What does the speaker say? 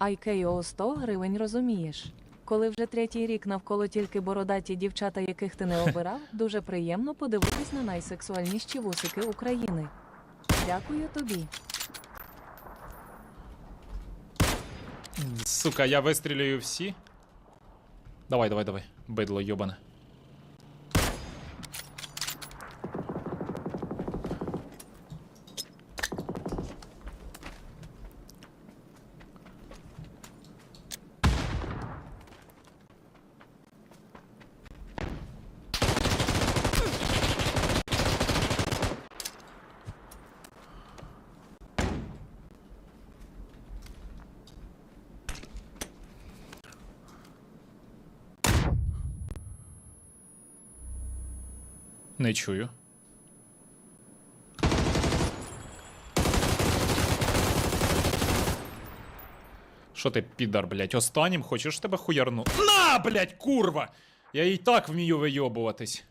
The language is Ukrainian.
IKO 100 гривень розумієш. Коли вже третій рік навколо тільки бородаті дівчата, яких ти не обирав, дуже приємно подивитись на найсексуальніші вусики України. Дякую тобі. Сука, я вистрілюю всі. Давай, давай, давай. Бидло йобане. Не чую. Що ти, підар, блядь, останнім хочеш тебе хуярну? На, блядь, курва! Я і так вмію вийобуватись.